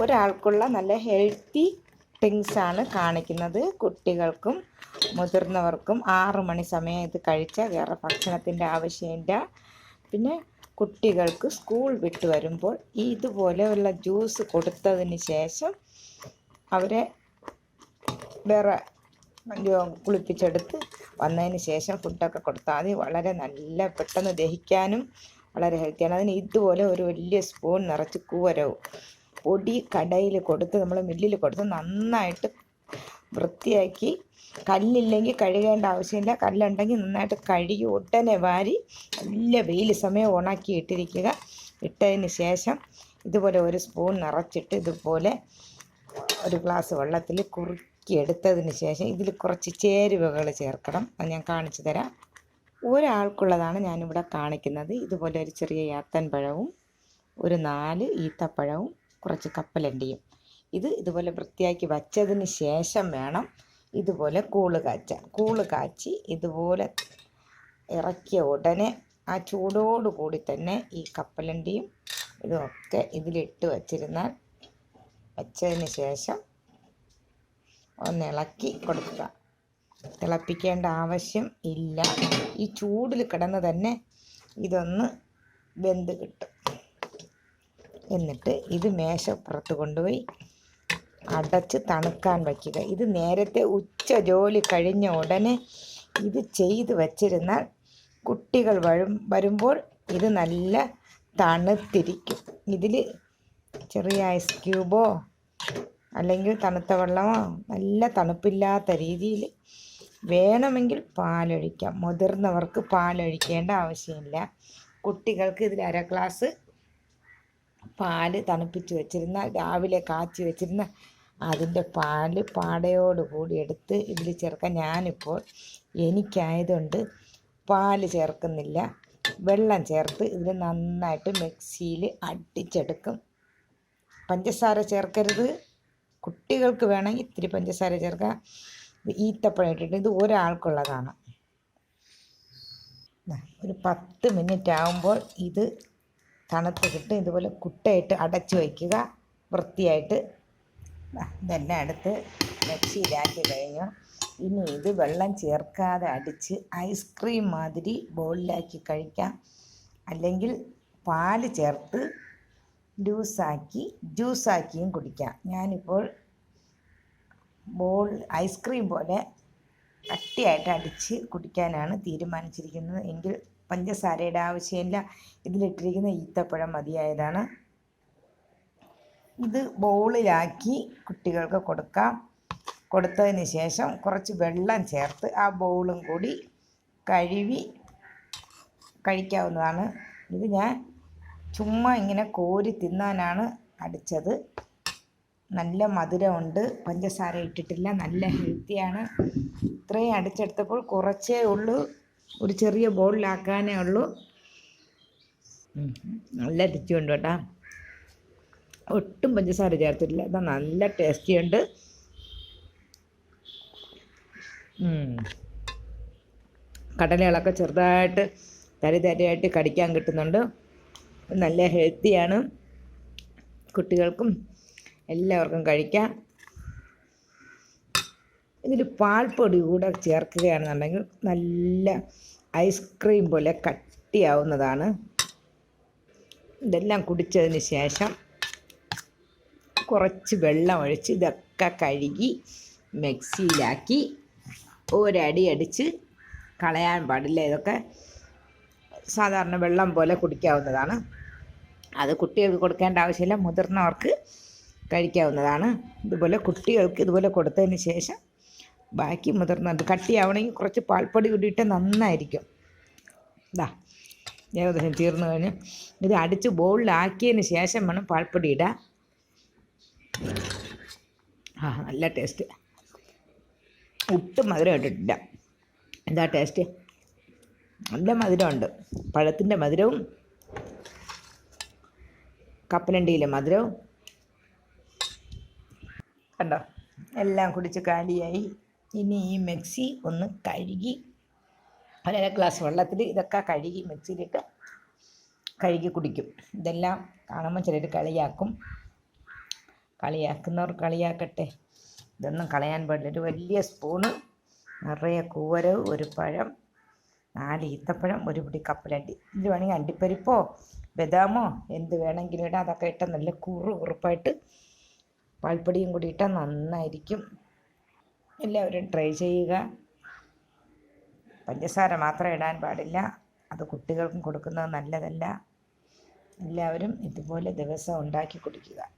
ഒരാൾക്കുള്ള നല്ല ഹെൽത്തി ആണ് കാണിക്കുന്നത്. കുട്ടികൾക്കും മുതിർന്നവർക്കും ആറു മണി സമയം ഇത് കഴിച്ചാൽ വേറെ ഭക്ഷണത്തിന്റെ ആവശ്യമില്ല പിന്നെ കുട്ടികൾക്ക് സ്കൂൾ വിട്ട് വരുമ്പോൾ ഇതുപോലെയുള്ള ജ്യൂസ് കൊടുത്തതിന് ശേഷം അവരെ വേറെ കുളിപ്പിച്ചെടുത്ത് വന്നതിന് ശേഷം ഫുഡൊക്കെ കൊടുത്താൽ മതി. വളരെ നല്ല പെട്ടെന്ന് ദഹിക്കാനും വളരെ ഹെൽത്തിയാണ് അതിന് ഇതുപോലെ ഒരു വലിയ സ്പൂൺ നിറച്ച് കൂവരവും പൊടി കടയിൽ കൊടുത്ത് നമ്മൾ മില്ലിൽ കൊടുത്ത് നന്നായിട്ട് വൃത്തിയാക്കി. കല്ലില്ലെങ്കിൽ കഴുകേണ്ട ആവശ്യമില്ല. കല്ലുണ്ടെങ്കിൽ നന്നായിട്ട് കഴുകി ഉടനെ വാരി നല്ല വെയിൽ സമയം ഉണക്കി ഇട്ടിരിക്കുക. ഇട്ടതിന് ശേഷം ഇതുപോലെ ഒരു സ്പൂൺ നിറച്ചിട്ട് ഇതുപോലെ ഒരു ഗ്ലാസ് വെള്ളത്തിൽ കുറുക്കി എടുത്തതിന് ശേഷം ഇതിൽ കുറച്ച് ചേരുവകൾ ചേർക്കണം. അത് ഞാൻ കാണിച്ചു തരാം. ഒരാൾക്കുള്ളതാണ് ഞാനിവിടെ കാണിക്കുന്നത്. ഇതുപോലെ ഒരു ചെറിയ ഏത്തൻ പഴവും ഒരു നാല് ഈത്തപ്പഴവും കുറച്ച് കപ്പലണ്ടിയും. ഇത് ഇതുപോലെ വൃത്തിയാക്കി വച്ചതിന് ശേഷം വേണം ഇതുപോലെ കൂൾ കാച്ചാൻ. കൂൾ കാച്ചി ഇതുപോലെ ഇറക്കിയ ഉടനെ ആ ചൂടോട് കൂടി തന്നെ ഈ കപ്പലണ്ടിയും ഇതുമൊക്കെ ഇതിലിട്ട് വച്ചിരുന്നാൽ വച്ചതിന് ശേഷം ഒന്ന് ഇളക്കി കൊടുക്കുക. തിളപ്പിക്കേണ്ട ആവശ്യം ഇല്ല. ഈ ചൂടിൽ കിടന്ന് തന്നെ ഇതൊന്ന് വെന്ത് കിട്ടും. എന്നിട്ട് ഇത് മേശപ്പുറത്ത് കൊണ്ടുപോയി അടച്ച് തണുക്കാൻ വയ്ക്കുക. ഇത് നേരത്തെ ഉച്ച ജോലി കഴിഞ്ഞ ഉടനെ ഇത് ചെയ്ത് വച്ചിരുന്നാൽ കുട്ടികൾ വരും വരുമ്പോൾ ഇത് നല്ല തണുത്തിരിക്കും. ഇതിൽ ചെറിയ ഐസ് ക്യൂബോ അല്ലെങ്കിൽ തണുത്ത വെള്ളമോ നല്ല തണുപ്പില്ലാത്ത രീതിയിൽ വേണമെങ്കിൽ പാലൊഴിക്കാം. മുതിർന്നവർക്ക് പാലൊഴിക്കേണ്ട ആവശ്യമില്ല. കുട്ടികൾക്ക് ഇതിൽ അര ഗ്ലാസ് പാൽ തണുപ്പിച്ച് വെച്ചിരുന്ന രാവിലെ കാച്ചി വെച്ചിരുന്ന അതിന്റെ പാൽ പാടയോട് കൂടി എടുത്ത് ഇതിൽ ചേർക്കാൻ ഞാനിപ്പോൾ എനിക്കായതുകൊണ്ട് പാൽ ചേർക്കുന്നില്ല. വെള്ളം ചേർത്ത് ഇതിൽ നന്നായിട്ട് മിക്സിയിൽ അടിച്ചെടുക്കും. പഞ്ചസാര ചേർക്കരുത്. കുട്ടികൾക്ക് വേണമെങ്കിൽ ഇത്തിരി പഞ്ചസാര ചേർക്കാം. ഈത്തപ്പഴം ഇട്ടിട്ട് ഇത് ഒരാൾക്കുള്ളതാണ്. ഒരു പത്ത് മിനിറ്റ് ആകുമ്പോൾ ഇത് തണുത്ത് ഇതുപോലെ കുട്ടയിട്ട് അടച്ചു വയ്ക്കുക. വൃത്തിയായിട്ട്. ഇതെല്ലാം എടുത്ത് മിക്സിയിലാക്കി കഴിഞ്ഞു. ഇനി ഇത് വെള്ളം ചേർക്കാതെ അടിച്ച് ഐസ്ക്രീം മാതിരി ബോളിലാക്കി കഴിക്കാം. അല്ലെങ്കിൽ പാൽ ചേർത്ത് ജ്യൂസാക്കി ജ്യൂസാക്കിയും കുടിക്കാം. ഞാനിപ്പോൾ ബോൾ ഐസ്ക്രീം പോലെ കട്ടിയായിട്ട് അടിച്ച് കുടിക്കാനാണ് തീരുമാനിച്ചിരിക്കുന്നത്. എങ്കിൽ പഞ്ചസാരയുടെ ആവശ്യമില്ല. ഇതിലിട്ടിരിക്കുന്ന ഈത്തപ്പഴം മതിയായതാണ്. ഇത് ബൗളിലാക്കി കുട്ടികൾക്ക് കൊടുക്കാം. കൊടുത്തതിന് ശേഷം കുറച്ച് വെള്ളം ചേർത്ത് ആ ബൗളും കൂടി കഴുകി കഴിക്കാവുന്നതാണ്. ഇത് ഞാൻ ചുമ്മാ ഇങ്ങനെ കോരി തിന്നാനാണ് അടിച്ചത്. നല്ല മധുരമുണ്ട്. പഞ്ചസാര ഇട്ടിട്ടില്ല. നല്ല ഹെൽത്തിയാണ്. ഇത്രയും അടിച്ചെടുത്തപ്പോൾ കുറച്ചേ ഉള്ളൂ. ഒരു ചെറിയ ബോളിലാക്കാനേ ഉള്ളൂ. നല്ല രുചിയുണ്ട് കേട്ടോ. ഒട്ടും പഞ്ചസാര ചേർത്തിട്ടില്ല. ഇതാ നല്ല ടേസ്റ്റിയുണ്ട്. കടലകളൊക്കെ ചെറുതായിട്ട് തരി തരിയായിട്ട് കടിക്കാൻ കിട്ടുന്നുണ്ട്. നല്ല ഹെൽത്തിയാണ് കുട്ടികൾക്കും എല്ലാവർക്കും കഴിക്കാം. ഇതിൽ പാൽപ്പൊടി കൂടെ ചേർക്കുകയാണെന്നുണ്ടെങ്കിൽ നല്ല ഐസ്ക്രീം പോലെ കട്ടിയാവുന്നതാണ്. ഇതെല്ലാം കുടിച്ചതിന് ശേഷം കുറച്ച് വെള്ളം ഒഴിച്ച് ഇതൊക്കെ കഴുകി മിക്സിയിലാക്കി ഒരടി അടിച്ച് കളയാൻ പാടില്ല. ഇതൊക്കെ സാധാരണ വെള്ളം പോലെ കുടിക്കാവുന്നതാണ്. അത് കുട്ടികൾക്ക് കൊടുക്കേണ്ട ആവശ്യമില്ല മുതിർന്നവർക്ക് കഴിക്കാവുന്നതാണ്. ഇതുപോലെ കുട്ടികൾക്ക് ഇതുപോലെ കൊടുത്തതിന് ശേഷം ബാക്കി മുതിർന്നത് കട്ടിയാവണമെങ്കിൽ കുറച്ച് പാൽപ്പൊടി കൂടിയിട്ട് നന്നായിരിക്കും. ഇതാ ഏകദേശം തീർന്നു കഴിഞ്ഞ്. ഇത് അടിച്ച് ബോളിലാക്കിയതിന് ശേഷം വേണം പാൽപ്പൊടി ഇടാൻ. ആ നല്ല ടേസ്റ്റ്. ഒട്ടും മധുരം ഇട്ടിട്ടില്ല. എന്താ ടേസ്റ്റ്? നല്ല മധുരമുണ്ട്. പഴത്തിന്റെ മധുരവും കപ്പലണ്ടിയിലെ മധുരവും. കണ്ടോ? എല്ലാം കുടിച്ച് കാലിയായി. ഇനി ഈ മിക്സി ഒന്ന് കഴുകി ഒരര ഗ്ലാസ് വെള്ളത്തിൽ ഇതൊക്കെ കഴുകി മിക്സിയിലിട്ട് കഴുകി കുടിക്കും. ഇതെല്ലാം കാണുമ്പോൾ ചിലർ കളിയാക്കും. കളിയാക്കുന്നവർ കളിയാക്കട്ടെ. ഇതൊന്നും കളയാൻ പാടില്ല. ഒരു വലിയ സ്പൂണ് നിറയെ കൂവരവ് ഒരു പഴം നാല് ഈത്തപ്പഴം ഒരു പിടി കപ്പലണ്ടി. ഇത് വേണമെങ്കിൽ അണ്ടിപ്പരിപ്പോ ബദാമോ എന്ത് വേണമെങ്കിലും ഇടാം. അതൊക്കെ ഇട്ടാൽ നല്ല കുറു കുറുപ്പായിട്ട് പാൽപ്പൊടിയും കൂടി ഇട്ടാൽ നന്നായിരിക്കും. എല്ലാവരും ട്രൈ ചെയ്യുക. പഞ്ചസാര മാത്രം ഇടാൻ പാടില്ല. അത് കുട്ടികൾക്കും കൊടുക്കുന്നത് നല്ലതല്ല. എല്ലാവരും ഇതുപോലെ ദിവസം ഉണ്ടാക്കി കുടിക്കുക.